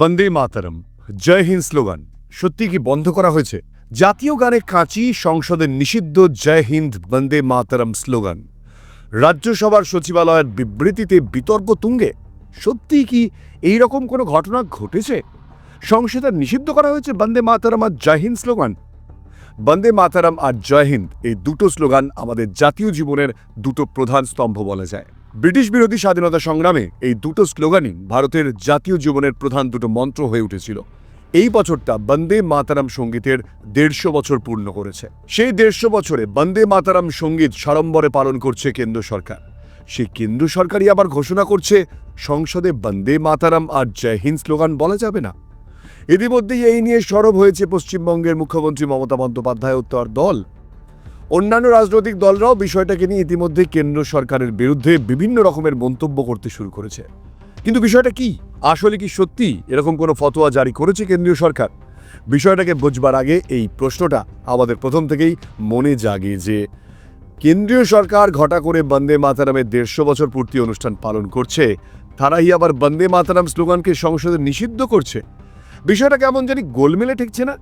বন্দে Mataram, Jai Hind slogan. সত্যি কি বন্ধ করা হয়েছে? জাতীয় গানে কাঁচি সংসদে নিষিদ্ধ, জয় হিন্দ, বন্দে মাতারম স্লোগান। রাজ্যসভার সচিবালয়ের বিবৃতিতে বিতর্ক তুঙ্গে। সত্যি কি এই রকম কোনো ঘটনা ঘটেছে? সংসদে নিষিদ্ধ করা হয়েছে বন্দে মাতারম আর জয় হিন্দ স্লোগান। বন্দে মাতারাম আর জয় হিন্দ, এই দুটো স্লোগান আমাদের জাতীয় জীবনের দুটো প্রধান স্তম্ভ বলা যায়। ব্রিটিশ বিরোধী স্বাধীনতা সংগ্রামে এই দুটো স্লোগানই ভারতের জাতীয় জীবনের প্রধান দুটো মন্ত্র হয়ে উঠেছিল। এই বছরটা বন্দে মাতারাম সঙ্গীতের দেড়শো বছর পূর্ণ করেছে। সেই দেড়শো বছরে বন্দে মাতারাম সংগীত সাড়ম্বরে পালন করছে কেন্দ্র সরকার। সেই কেন্দ্র সরকারই আবার ঘোষণা করছে, সংসদে বন্দে মাতারাম আর জয় হিন্দ স্লোগান বলা যাবে না। ইতিমধ্যেই এই নিয়ে সরব হয়েছে পশ্চিমবঙ্গের মুখ্যমন্ত্রী মমতা বন্দ্যোপাধ্যায় ও তার দল। অন্যান্য রাজনৈতিক দলরাও বিষয়টাকে নিয়ে ইতিমধ্যে কেন্দ্র সরকারের বিরুদ্ধে বিভিন্ন রকমের মন্তব্য করতে শুরু করেছে। কিন্তু বিষয়টা কি? আসলে কি সত্যি এরকম কোনো ফতোয়া জারি করেছে কেন্দ্রীয় সরকার? বিষয়টাকে বুঝবার আগে এই প্রশ্নটা আমাদের প্রথম থেকেই মনে জাগে যে, কেন্দ্রীয় সরকার ঘটা করে বন্দে মাতারামের দেড়শো বছর পূর্তি অনুষ্ঠান পালন করছে, তারাই আবার বন্দে মাতারাম স্লোগানকে সংসদে নিষিদ্ধ করছে। বিষয়টা কেমন জানি গোলমেলে ঠেকছে না?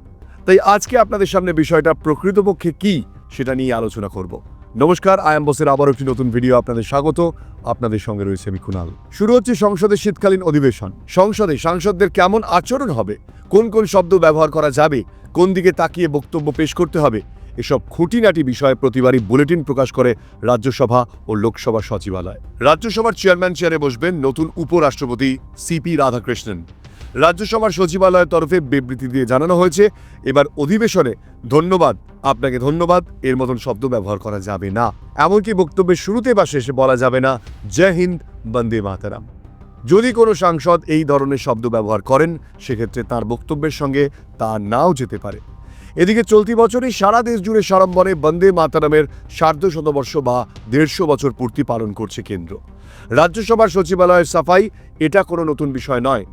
তাই আজকে আপনাদের সামনে বিষয়টা প্রকৃতপক্ষে কি সেটা নিয়ে আলোচনা করব। নমস্কার আয়াম বসের আবার একটি নতুন ভিডিও আপনাদের স্বাগত। আপনাদের সঙ্গে রয়েছে আমি কুনাল। শুরু হচ্ছে সংসদের শীতকালীন অধিবেশন। সংসদে সাংসদদের কেমন আচরণ হবে? কোন কোন শব্দ ব্যবহার করা যাবে? কোন দিকে তাকিয়ে বক্তব্য পেশ করতে হবে? এসব খুঁটিনাটি বিষয়ে প্রতিবারই বুলেটিন প্রকাশ করে রাজ্যসভা ও লোকসভা সচিবালয়। রাজ্যসভার চেয়ারম্যান চেয়ারে বসবেন নতুন উপরাষ্ট্রপতি সিপি রাধাকৃষ্ণন। রাজ্যসভার সচিবালয়ের তরফে বিবৃতি দিয়ে জানানো হয়েছে, এবার অধিবেশনে ধন্যবাদ। আপনাকে ধন্যবাদ, এর মতন শব্দ ব্যবহার করা যাবে না। এমনকি বক্তব্যের শুরুতে বা শেষে বলা যাবে না, জয় হিন্দ, বন্দে মাতারাম। যদি কোনো সাংসদ এই ধরনের শব্দ ব্যবহার করেন, সেক্ষেত্রে তার বক্তব্যের সঙ্গে তা নাও যেতে পারে। এদিকে চলতি বছরই সারা দেশ জুড়ে সাড়ম্বরে বন্দে মাতারামের সার্ধ শতবর্ষ বা দেড়শো বছর পূর্তি পালন করছে কেন্দ্র। রাজ্যসভার সচিবালয়ের সাফাই এটা কোনো নতুন বিষয় নয়।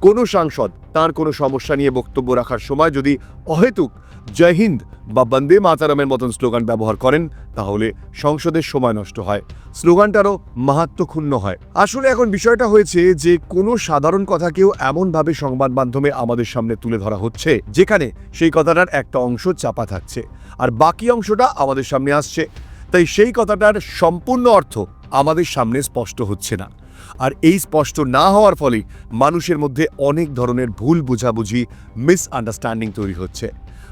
কোনো সাংসদ তার কোনো সমস্যা নিয়ে বক্তব্য রাখার সময় যদি অহেতুক জয় হিন্দ বা বন্দে মাতারামের মতন স্লোগান ব্যবহার করেন, তাহলে সংসদের সময় নষ্ট হয়। স্লোগানটারও মাহাত্মক্ষুণ্ণ হয়। আসলে এখন বিষয়টা হয়েছে যে, কোনো সাধারণ কথাকেও এমনভাবে সংবাদ মাধ্যমে আমাদের সামনে তুলে ধরা হচ্ছে, যেখানে সেই কথাটার একটা অংশ চাপা থাকছে। আর বাকি অংশটা আমাদের সামনে আসছে। তাই সেই কথাটার সম্পূর্ণ অর্থ আমাদের সামনে স্পষ্ট হচ্ছে না। আর এই স্পষ্ট না হওয়ার ফলে মানুষের মধ্যে অনেক ধরনের ভুল বোঝাবুঝি মিসআন্ডারস্ট্যান্ডিং তৈরি হচ্ছে।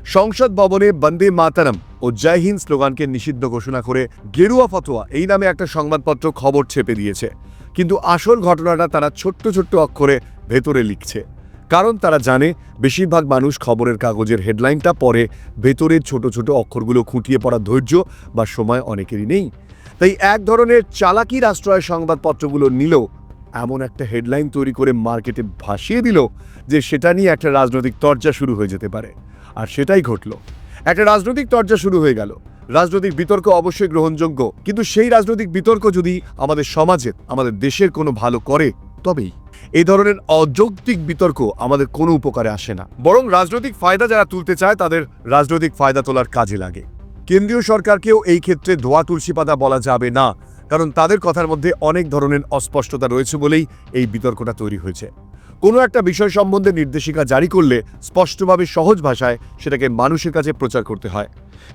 সংসদ ভবনে বন্দে মাতারাম ও জয় হিন্দ স্লোগানকে নিষিদ্ধ ঘোষণা করে গেরুয়া ফতোয়া এই নামে একটা সংবাদপত্র খবর ছেপে দিয়েছে। কিন্তু আসল ঘটনাটা তারা ছোট্ট ছোট্ট অক্ষরে ভেতরে লিখছে। কারণ তারা জানে বেশিরভাগ মানুষ খবরের কাগজের হেডলাইনটা পরে ভেতরের ছোট ছোট অক্ষরগুলো খুঁটিয়ে পড়ার ধৈর্য বা সময় অনেকেরই নেই। তাই এক ধরনের চালাকি রাষ্ট্রয় সংবাদপত্রগুলো নিল, এমন একটা হেডলাইন তৈরি করে মার্কেটে ভাসিয়ে দিল যে সেটা নিয়ে একটা রাজনৈতিক তর্জা শুরু হয়ে যেতে পারে। আর সেটাই ঘটল। একটা রাজনৈতিক তর্জা শুরু হয়ে গেল। রাজনৈতিক বিতর্ক অবশ্যই গ্রহণযোগ্য, কিন্তু সেই রাজনৈতিক বিতর্ক যদি আমাদের সমাজের আমাদের দেশের কোনো ভালো করে, তবেই এই ধরনের অযৌক্তিক বিতর্ক আমাদের কোনো উপকারে আসে না। বরং রাজনৈতিক ফায়দা যারা তুলতে চায়, তাদের রাজনৈতিক ফায়দা তোলার কাজে লাগে। কেন্দ্রীয় সরকারকেও এই ক্ষেত্রে ধোয়া তুলসী পাতা বলা যাবে না, কারণ তাদের কথার মধ্যে অনেক ধরনের অস্পষ্টতা রয়েছে বলেই এই বিতর্কটা তৈরি হয়েছে। কোনো একটা বিষয় সম্বন্ধে নির্দেশিকা জারি করলে স্পষ্টভাবে সহজ ভাষায় সেটাকে মানুষের কাছে প্রচার করতে হয়।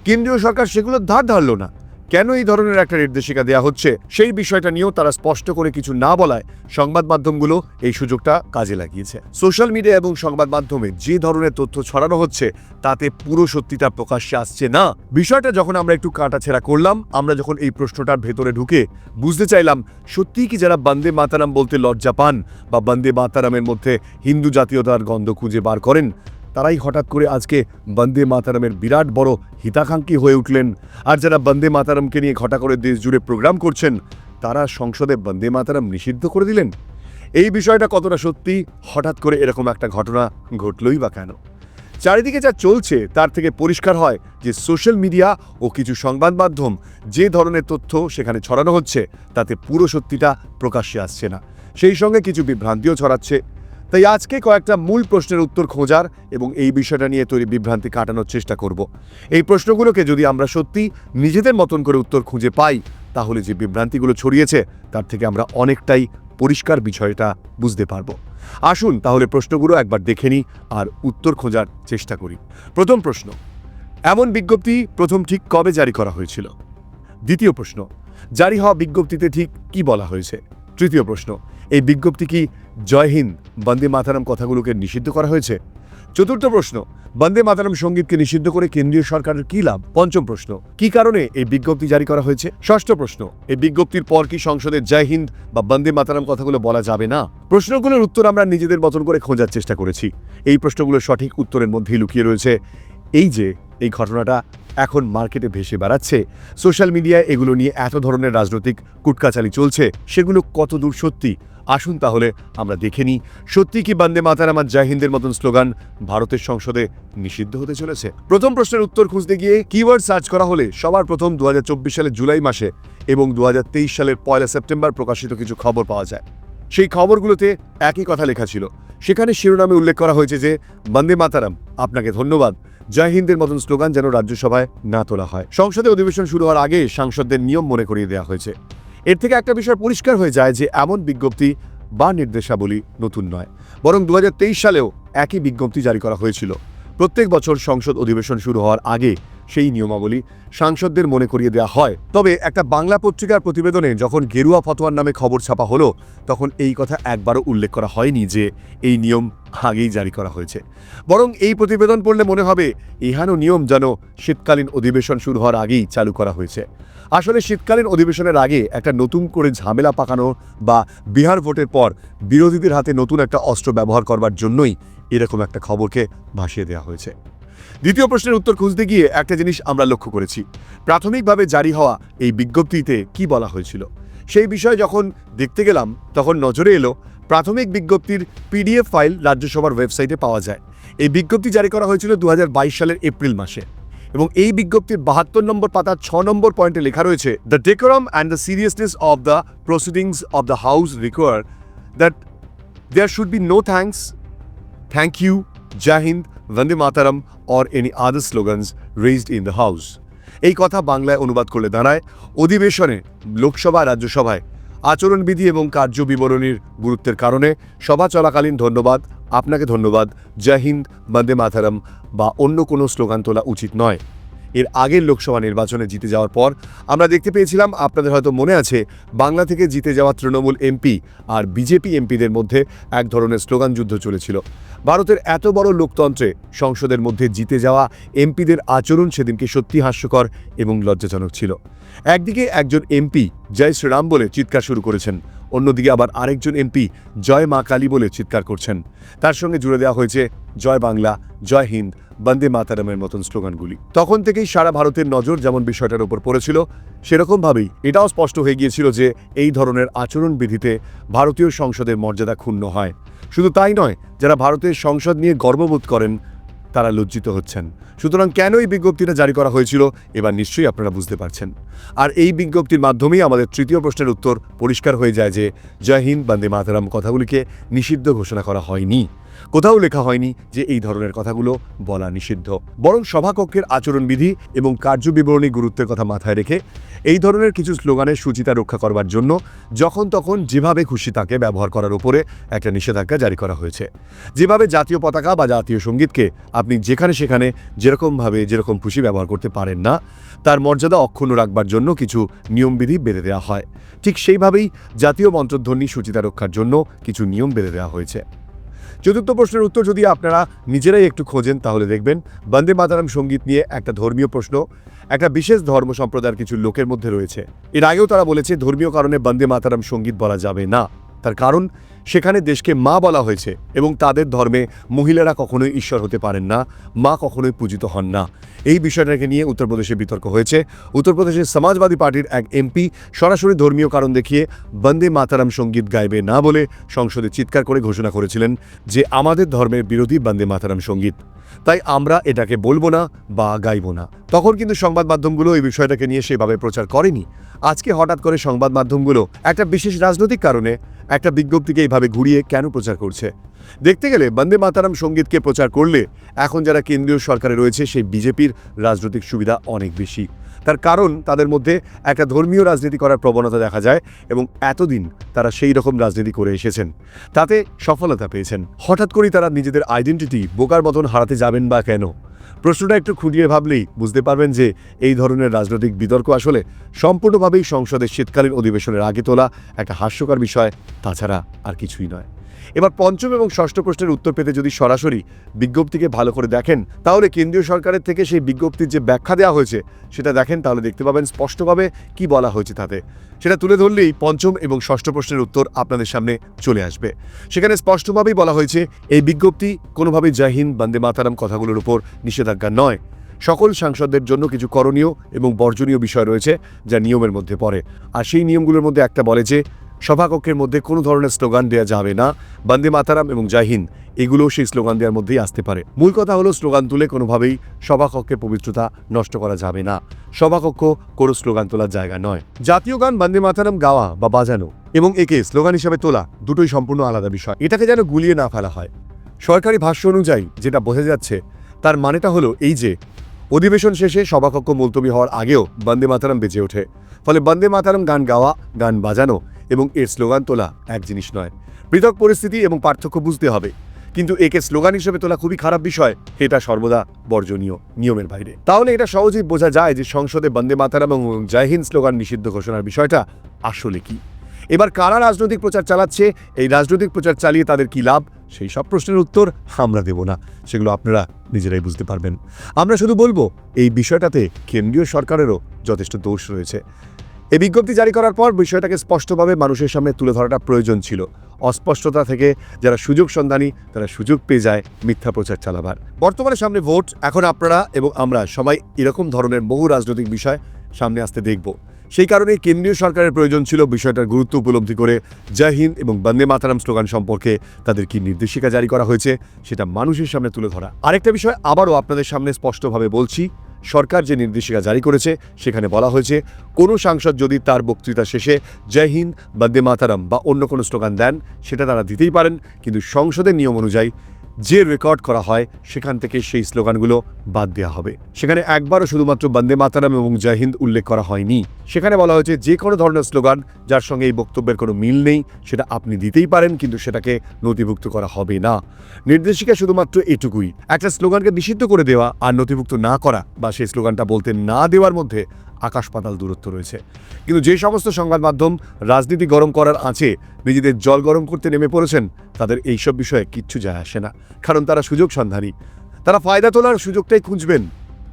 কেন্দ্রীয় সরকার সেগুলো ধার ধারল না। কেন এই ধরনের একটা নির্দেশিকা দেওয়া হচ্ছে? সেই বিষয়টা নিয়েও তারা স্পষ্ট করে কিছু না বলায় সংবাদ মাধ্যমগুলো এই সুযোগটা কাজে লাগিয়েছে। সোশ্যাল মিডিয়া এবং সংবাদ মাধ্যমে যে ধরনের তথ্য ছড়ানো হচ্ছে, তাতে পুরো সত্যিটা প্রকাশ্যে আসছে না। বিষয়টা যখন আমরা একটু কাটাছেড়া করলাম, আমরা যখন এই প্রশ্নটার ভেতরে ঢুকে বুঝতে চাইলাম, সত্যিই কি যারা বন্দে মাতারাম বলতে লজ্জা পান বা বন্দে মাতারামের মধ্যে হিন্দু জাতীয়তার গন্ধ খুঁজে বার করেন তারাই হঠাৎ করে আজকে বন্দে মাতারামের বিরাট বড় হিতাকাঙ্ক্ষী হয়ে উঠলেন। আর যারা বন্দে মাতারামকে নিয়ে ঘটা করে দেশ জুড়ে প্রোগ্রাম করছেন, তারা সংসদে বন্দে মাতারাম নিষিদ্ধ করে দিলেন। এই বিষয়টা কতটা সত্যি, হঠাৎ করে এরকম একটা ঘটনা ঘটলই বা কেন? চারিদিকে যা চলছে, তার থেকে পরিষ্কার হয় যে সোশ্যাল মিডিয়া ও কিছু সংবাদ মাধ্যম যে ধরনের তথ্য সেখানে ছড়ানো হচ্ছে, তাতে পুরো সত্যিটা প্রকাশ্যে আসছে না। সেই সঙ্গে কিছু বিভ্রান্তিও ছড়াচ্ছে। তাই আজকে কয়েকটা মূল প্রশ্নের উত্তর খোঁজার এবং এই বিষয়টা নিয়ে তৈরি বিভ্রান্তি কাটানোর চেষ্টা করব। এই প্রশ্নগুলোকে যদি আমরা সত্যি নিজেদের মতন করে উত্তর খুঁজে পাই, তাহলে যে বিভ্রান্তিগুলো ছড়িয়েছে, তার থেকে আমরা অনেকটাই পরিষ্কার বিষয়টা বুঝতে পারব। আসুন তাহলে প্রশ্নগুলো একবার দেখে নিই আর উত্তর খোঁজার চেষ্টা করি। প্রথম প্রশ্ন, এমন বিজ্ঞপ্তি প্রথম ঠিক কবে জারি করা হয়েছিল? দ্বিতীয় প্রশ্ন, জারি হওয়া বিজ্ঞপ্তিতে ঠিক কি বলা হয়েছে? তৃতীয় প্রশ্ন, এই বিজ্ঞপ্তি কি জয় হিন্দ, বন্দে মাতারাম কথাগুলোকে নিষিদ্ধ করা হয়েছে। চতুর্থ প্রশ্ন, বন্দে মাতারাম সঙ্গীতকে নিষিদ্ধ করে কেন্দ্রীয় সরকারের কি লাভ? পঞ্চম প্রশ্ন, কি কারণে এই বিজ্ঞপ্তি জারি করা হয়েছে? ষষ্ঠ প্রশ্ন, এই বিজ্ঞপ্তির পর কি সংসদে জয় হিন্দ বা বন্দে মাতারাম কথাগুলো বলা যাবে না? প্রশ্নগুলোর উত্তর আমরা নিজেদের মতন করে খোঁজার চেষ্টা করেছি। এই প্রশ্নগুলোর সঠিক উত্তরের মধ্যেই লুকিয়ে রয়েছে, এই যে এই ঘটনাটা এখন মার্কেটে ভেসে বেড়াচ্ছে। সোশ্যাল মিডিয়ায় এগুলো নিয়ে এত ধরনের রাজনৈতিক কুটকাচালি চলছে, সেগুলো কত দূর সত্যি? আসুন তাহলে আমরা দেখে নিই সত্যি কি বন্দে মাতারাম আর জয় হিন্দের মতন স্লোগান ভারতের সংসদে নিষিদ্ধ হতে চলেছে? প্রথম প্রশ্নের উত্তর খুঁজতে গিয়ে কিওয়ার্ড সার্চ করা হলে সবার প্রথম দু সালের জুলাই মাসে এবং দুহাজার তেইশ সালের পয়লা সেপ্টেম্বর প্রকাশিত কিছু খবর পাওয়া যায়। সেই খবরগুলোতে একই কথা লেখা ছিল। সেখানে শিরোনামে উল্লেখ করা হয়েছে যে, বন্দে মাতারাম, আপনাকে ধন্যবাদ। জয় হিন্দের মতন স্লোগান যেন রাজ্যসভায় না তোলা হয়। সংসদে অধিবেশন শুরু হওয়ার আগে সাংসদদের নিয়ম মনে করিয়ে দেওয়া হয়েছে। এর থেকে একটা বিষয় পরিষ্কার হয়ে যায় যে এমন বিজ্ঞপ্তি বা নির্দেশাবলী নতুন নয়। বরং দু হাজার তেইশ সালেও একই বিজ্ঞপ্তি জারি করা হয়েছিল। প্রত্যেক বছর সংসদ অধিবেশন শুরু হওয়ার আগে সেই নিয়মাবলী সাংসদদের মনে করিয়ে দেওয়া হয়। তবে একটা বাংলা পত্রিকার প্রতিবেদনে যখন গেরুয়া ফতোয়ার নামে খবর ছাপা হলো, তখন এই কথা একবারও উল্লেখ করা হয়নি যে এই নিয়ম আগেই জারি করা হয়েছে। বরং এই প্রতিবেদন পড়লে মনে হবে, ইহানো নিয়ম যেন শীতকালীন অধিবেশন শুরু হওয়ার আগেই চালু করা হয়েছে। আসলে শীতকালীন অধিবেশনের আগে একটা নতুন করে ঝামেলা পাকানো বা বিহার ভোটের পর বিরোধীদের হাতে নতুন একটা অস্ত্র ব্যবহার করবার জন্যই এরকম একটা খবরকে ভাসিয়ে দেওয়া হয়েছে। দ্বিতীয় প্রশ্নের উত্তর খুঁজতে গিয়ে একটা জিনিস আমরা লক্ষ্য করেছি। প্রাথমিকভাবে জারি হওয়া এই বিজ্ঞপ্তিতে কি বলা হয়েছিল? সেই বিষয়ে যখন দেখতে গেলাম, তখন নজরে এলো, প্রাথমিক বিজ্ঞপ্তির পিডিএফ ফাইল রাজ্যসভার ওয়েবসাইটে পাওয়া যায়। এই বিজ্ঞপ্তি জারি করা হয়েছিল দুহাজার বাইশ সালের এপ্রিল মাসে এবং এই বিজ্ঞপ্তির বাহাত্তর নম্বর পাতার ছ নম্বর পয়েন্টে লেখা রয়েছে the decorum and the seriousness of the proceedings of the house require that there should be no thanks thank you Jai Hind Vande Mataram or any other slogans raised in the house এই কথা বাংলায় অনুবাদ করলে দাঁড়ায় অধিবেশনে লোকসভা, রাজ্যসভায় আচরণবিধি এবং কার্য বিবরণীর গুরুত্বের কারণে সভা চলাকালীন ধন্যবাদ। আপনাকে ধন্যবাদ। জয় হিন্দ বন্দে মাথারম বা অন্য কোনো স্লোগান তোলা উচিত নয়। এর আগের লোকসভা নির্বাচনে জিতে যাওয়ার পর আমরা দেখতে পেয়েছিলাম, আপনাদের হয়তো মনে আছে, বাংলা থেকে জিতে যাওয়া তৃণমূল এমপি আর বিজেপি এমপিদের মধ্যে এক ধরনের স্লোগান যুদ্ধ চলেছিল। ভারতের এত বড় লোকতন্ত্রে সংসদের মধ্যে জিতে যাওয়া এমপিদের আচরণ সেদিনকে সত্যি হাস্যকর এবং লজ্জাজনক ছিল। একদিকে একজন এমপি জয় শ্রীরাম বলে চিৎকার শুরু করেছেন অন্যদিকে আবার আরেকজন এমপি জয় মা কালী বলে চিৎকার করছেন। তার সঙ্গে জুড়ে দেওয়া হয়েছে, জয় বাংলা, জয় হিন্দ, বন্দে মাতারামের মতন স্লোগানগুলি। তখন থেকেই সারা ভারতের নজর যেমন বিষয়টার উপর পড়েছিল, সেরকমভাবেই এটাও স্পষ্ট হয়ে গিয়েছিল যে এই ধরনের আচরণবিধিতে ভারতীয় সংসদের মর্যাদা ক্ষুণ্ণ হয়। শুধু তাই নয়, যারা ভারতের সংসদ নিয়ে গর্ববোধ করেন তারা লজ্জিত হচ্ছেন। সুতরাং কেন এই বিজ্ঞপ্তিটা জারি করা হয়েছিল, এবার নিশ্চয়ই আপনারা বুঝতে পারছেন। আর এই বিজ্ঞপ্তির মাধ্যমেই আমাদের তৃতীয় প্রশ্নের উত্তর পরিষ্কার হয়ে যায় যে, জয় হিন্দ, বন্দে মাতারাম কথাগুলিকে নিষিদ্ধ ঘোষণা করা হয়নি। কোথাও লেখা হয়নি যে এই ধরনের কথাগুলো বলা নিষিদ্ধ। বরং সভাকক্ষের আচরণবিধি এবং কার্যবিবরণী গুরুত্বের কথা মাথায় রেখে এই ধরনের কিছু স্লোগানের সূচিতা রক্ষা করবার জন্য যখন তখন যেভাবে খুশি তাকে ব্যবহার করার উপরে একটা নিষেধাজ্ঞা জারি করা হয়েছে। যেভাবে জাতীয় পতাকা বা জাতীয় সঙ্গীতকে আপনি যেখানে সেখানে যেরকমভাবে যেরকম খুশি ব্যবহার করতে পারেন না, তার মর্যাদা অক্ষুণ্ণ রাখবার জন্য কিছু নিয়মবিধি বেঁধে দেওয়া হয়। ঠিক সেইভাবেই জাতীয় মন্ত্রধ্বনি সূচিতা রক্ষার জন্য কিছু নিয়ম বেঁধে দেওয়া হয়েছে। চতুর্থ প্রশ্নের উত্তর যদি আপনারা নিজেরাই একটু খোঁজেন, তাহলে দেখবেন বন্দে মাতারাম সংগীত নিয়ে একটা ধর্মীয় প্রশ্ন, একটা বিশেষ ধর্ম সম্প্রদায়ের কিছু লোকের মধ্যে রয়েছে। এর আগেও তারা বলেছে, ধর্মীয় কারণে বন্দে মাতারাম সংগীত বলা যাবে না। তার কারণ সেখানে দেশকে মা বলা হয়েছে এবং তাদের ধর্মে মহিলারা কখনোই ঈশ্বর হতে পারেন না, মা কখনোই পূজিত হন না। এই বিষয়টাকে নিয়ে উত্তরপ্রদেশে বিতর্ক হয়েছে। উত্তরপ্রদেশের সমাজবাদী পার্টির এক এমপি সরাসরি ধর্মীয় কারণ দেখিয়ে বন্দে মাতারাম সংগীত গাইবে না বলে সংসদে চিৎকার করে ঘোষণা করেছিলেন যে আমাদের ধর্মের বিরোধী বন্দে মাতারাম সংগীত। তাই আমরা এটাকে বলব না বা গাইবো না। তখন কিন্তু সংবাদ মাধ্যমগুলো এই বিষয়টাকে নিয়ে সেভাবে প্রচার করেনি। আজকে হঠাৎ করে সংবাদ মাধ্যমগুলো একটা বিশেষ রাজনৈতিক কারণে একটা বিজ্ঞপ্তিকে এইভাবে ঘুরিয়ে কেন প্রচার করছে? দেখতে গেলে বন্দে মাতারাম সঙ্গীতকে প্রচার করলে এখন যারা কেন্দ্রীয় সরকারে রয়েছে, সেই বিজেপির রাজনৈতিক সুবিধা অনেক বেশি। তার কারণ তাদের মধ্যে একটা ধর্মীয় রাজনীতি করার প্রবণতা দেখা যায় এবং এতদিন তারা সেই রকম রাজনীতি করে এসেছেন। তাতে সফলতা পেয়েছেন। হঠাৎ করেই তারা নিজেদের আইডেন্টিটি বোকার মতন হারাতে যাবেন বা কেন? প্রশ্নটা একটু খুঁটিয়ে ভাবলেই বুঝতে পারবেন যে এই ধরনের রাজনৈতিক বিতর্ক আসলে সম্পূর্ণভাবেই সংসদের শীতকালীন অধিবেশনের আগে তোলা একটা হাস্যকর বিষয়, তাছাড়া আর কিছুই নয়। এবার পঞ্চম এবং ষষ্ঠ প্রশ্নের উত্তর পেতে যদি সরাসরি বিজ্ঞপ্তিকে ভালো করে দেখেন, তাহলে কেন্দ্রীয় সরকারের থেকে সেই বিজ্ঞপ্তির যে ব্যাখ্যা দেওয়া হয়েছে, সেটা দেখেন, তাহলে দেখতে পাবেন স্পষ্টভাবে কি বলা হয়েছে তাতে। সেটা তুলে ধরলেই পঞ্চম এবং ষষ্ঠ প্রশ্নের উত্তর আপনাদের সামনে চলে আসবে। সেখানে স্পষ্টভাবেই বলা হয়েছে, এই বিজ্ঞপ্তি কোনোভাবেই জয় হিন্দ, বন্দে মাতারাম কথাগুলোর উপর নিষেধাজ্ঞা নয়। সকল সাংসদদের জন্য কিছু করণীয় এবং বর্জনীয় বিষয় রয়েছে, যা নিয়মের মধ্যে পড়ে। আর সেই নিয়মগুলোর মধ্যে একটা বলে যে সভাকক্ষের মধ্যে কোনো ধরনের স্লোগান দেওয়া যাবে না। বন্দে মাতারাম এবং জয় হিন্দ এগুলো সেই স্লোগান দেওয়ার মধ্যেই আসতে পারে। মূল কথা হলো স্লোগান তুলে কোনোভাবেই সভাকক্ষের পবিত্রতা নষ্ট করা যাবে না। সভাকক্ষ কোনো স্লোগান তোলার জায়গা নয়। জাতীয় গান বন্দে মাতারাম গাওয়া বা বাজানো এবং একে স্লোগান হিসাবে তোলা দুটোই সম্পূর্ণ আলাদা বিষয়। এটাকে যেন গুলিয়ে না ফেলা হয়। সরকারি ভাষ্য অনুযায়ী যেটা বোঝা যাচ্ছে, তার মানেটা হলো এই যে, অধিবেশন শেষে সভাকক্ষ মুলতবি হওয়ার আগেও বন্দে মাতারাম বেজে ওঠে। ফলে বন্দে মাতারাম গান গাওয়া, গান বাজানো এবং এর স্লোগান তোলা এক জিনিস নয়। পৃথক পরিস্থিতি এবং পার্থক্য বুঝতে হবে। কিন্তু একে স্লোগান হিসেবে তোলা খুবই খারাপ বিষয়। এটা সর্বদা বর্জনীয় নিয়মের বাইরে। তাহলে এটা সহজেই বোঝা যায় যে সংসদে বন্দে মাতারাম এবং জয় হিন্দ স্লোগান নিষিদ্ধ ঘোষণার বিষয়টা আসলে কি। এবার কারা রাজনৈতিক প্রচার চালাচ্ছে, এই রাজনৈতিক প্রচার চালিয়ে তাদের কি লাভ, সেই সব প্রশ্নের উত্তর আমরা দেব না। সেগুলো আপনারা নিজেরাই বুঝতে পারবেন। আমরা শুধু বলব, এই বিষয়টাতে কেন্দ্রীয় সরকারেরও যথেষ্ট দোষ রয়েছে। এই বিজ্ঞপ্তি জারি করার পর বিষয়টাকে স্পষ্টভাবে মানুষের সামনে তুলে ধরাটা প্রয়োজন ছিল। অস্পষ্টতা থেকে যারা সুযোগ সন্ধানী, তারা সুযোগ পেয়ে যায় মিথ্যা প্রচার চালাবার। বর্তমানে সামনে ভোট, এখন আপনারা এবং আমরা সবাই এরকম ধরনের বহু রাজনৈতিক বিষয় সামনে আসতে দেখব। সেই কারণে কেন্দ্রীয় সরকারের প্রয়োজন ছিল বিষয়টার গুরুত্ব উপলব্ধি করে জয় হিন্দ এবং বন্দে মাতারাম স্লোগান সম্পর্কে তাদের কি নির্দেশিকা জারি করা হয়েছে, সেটা মানুষের সামনে তুলে ধরা। আরেকটা বিষয় আবারও আপনাদের সামনে স্পষ্টভাবে বলছি সরকার যে নির্দেশিকা জারি করেছে, সেখানে বলা হয়েছে, কোনো সাংসদ যদি তার বক্তৃতা শেষে জয় হিন্দ বা দে মাতারাম বা অন্য কোনো স্লোগান দেন, সেটা তারা দিতেই পারেন, কিন্তু সংসদের নিয়ম অনুযায়ী যে রেকর্ড করা হয়, সেখান থেকে সেই স্লোগানগুলো বাদ দেওয়া হবে। সেখানে একবারও শুধুমাত্র বন্দে মাতারাম এবং জয় হিন্দ উল্লেখ করা হয়নি। সেখানে বলা হয়েছে যে কোনো ধরনের স্লোগান যার সঙ্গে এই বক্তব্যের কোনো মিল নেই, সেটা আপনি দিতেই পারেন, কিন্তু সেটাকে নথিভুক্ত করা হবে না। নির্দেশিকা শুধুমাত্র এটুকুই। একটা স্লোগানকে নিষিদ্ধ করে দেওয়া আর নথিভুক্ত না করা বা সেই স্লোগানটা বলতে না দেওয়ার মধ্যে আকাশ পাতাল দূরত্ব রয়েছে। কিন্তু যে সমস্ত সংবাদ মাধ্যম রাজনীতি গরম করার আছে নিজেদের জল গরম করতে নেমে পড়েছেন, তাদের এইসব বিষয়ে কিচ্ছু যায় আসে না। কারণ তারা সুযোগ সন্ধানী। তারা ফায়দা তোলার সুযোগটাই খুঁজবেন।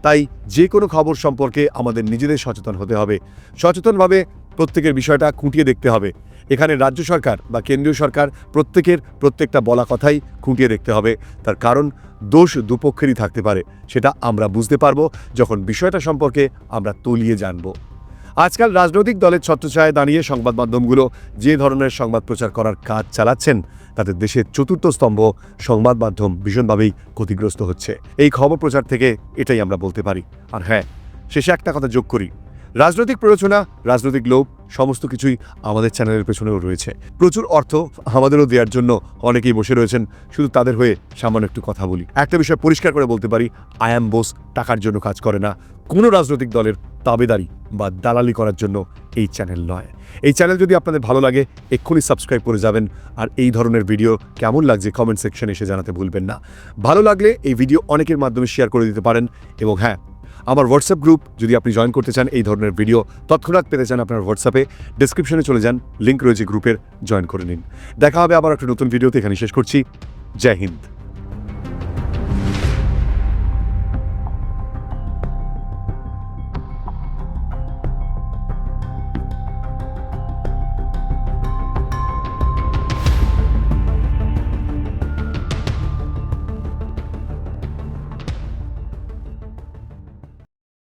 তাই যে কোনো খবর সম্পর্কে আমাদের নিজেদের সচেতন হতে হবে। সচেতনভাবে প্রত্যেকের বিষয়টা খুঁটিয়ে দেখতে হবে। এখানে রাজ্য সরকার বা কেন্দ্রীয় সরকার প্রত্যেকের প্রত্যেকটা বলা কথাই খুঁটিয়ে দেখতে হবে। তার কারণ দোষ দুপক্ষেরই থাকতে পারে, সেটা আমরা বুঝতে পারব যখন বিষয়টা সম্পর্কে আমরা তলিয়ে জানব। আজকাল রাজনৈতিক দলের ছত্রছায়ায় দাঁড়িয়ে সংবাদ মাধ্যমগুলো যে ধরনের সংবাদ প্রচার করার কাজ চালাচ্ছেন, তাতে দেশের চতুর্থ স্তম্ভ সংবাদ মাধ্যম ভীষণভাবেই ক্ষতিগ্রস্ত হচ্ছে। এই খবর প্রচার থেকে এটাই আমরা বলতে পারি। আর হ্যাঁ শেষে একটা কথা যোগ করি। রাজনৈতিক প্ররোচনা, রাজনৈতিক লোভ সমস্ত কিছুই আমাদের চ্যানেলের পেছনেও রয়েছে। প্রচুর অর্থ আমাদেরও দেওয়ার জন্য অনেকেই বসে রয়েছেন। শুধু তাদের হয়ে সামান্য একটু কথা বলি। একটা বিষয় পরিষ্কার করে বলতে পারি, আই অ্যাম বোস, টাকার জন্য কাজ করে না। কোনো রাজনৈতিক দলের তাবেদারি বা দালালি করার জন্য এই চ্যানেল নয়। এই চ্যানেল যদি আপনাদের ভালো লাগে, এক্ষুনি সাবস্ক্রাইব করে যাবেন। আর এই ধরনের ভিডিও কেমন লাগছে কমেন্ট সেকশনে এসে জানাতে ভুলবেন না। ভালো লাগলে এই ভিডিও অনেকের মাধ্যমে শেয়ার করে দিতে পারেন। এবং হ্যাঁ আমার হোয়াটসঅ্যাপ গ্রুপ যদি আপনি জয়েন করতে চান এই ধরনের ভিডিও তৎক্ষণাৎ পেতে চান আপনার হোয়াটসঅ্যাপে ডিসক্রিপশনে চলে যান লিঙ্ক রয়েছে গ্রুপের জয়েন করে নিন। দেখা হবে আবার একটা নতুন ভিডিওতে এখানে শেষ করছি। জয় হিন্দ।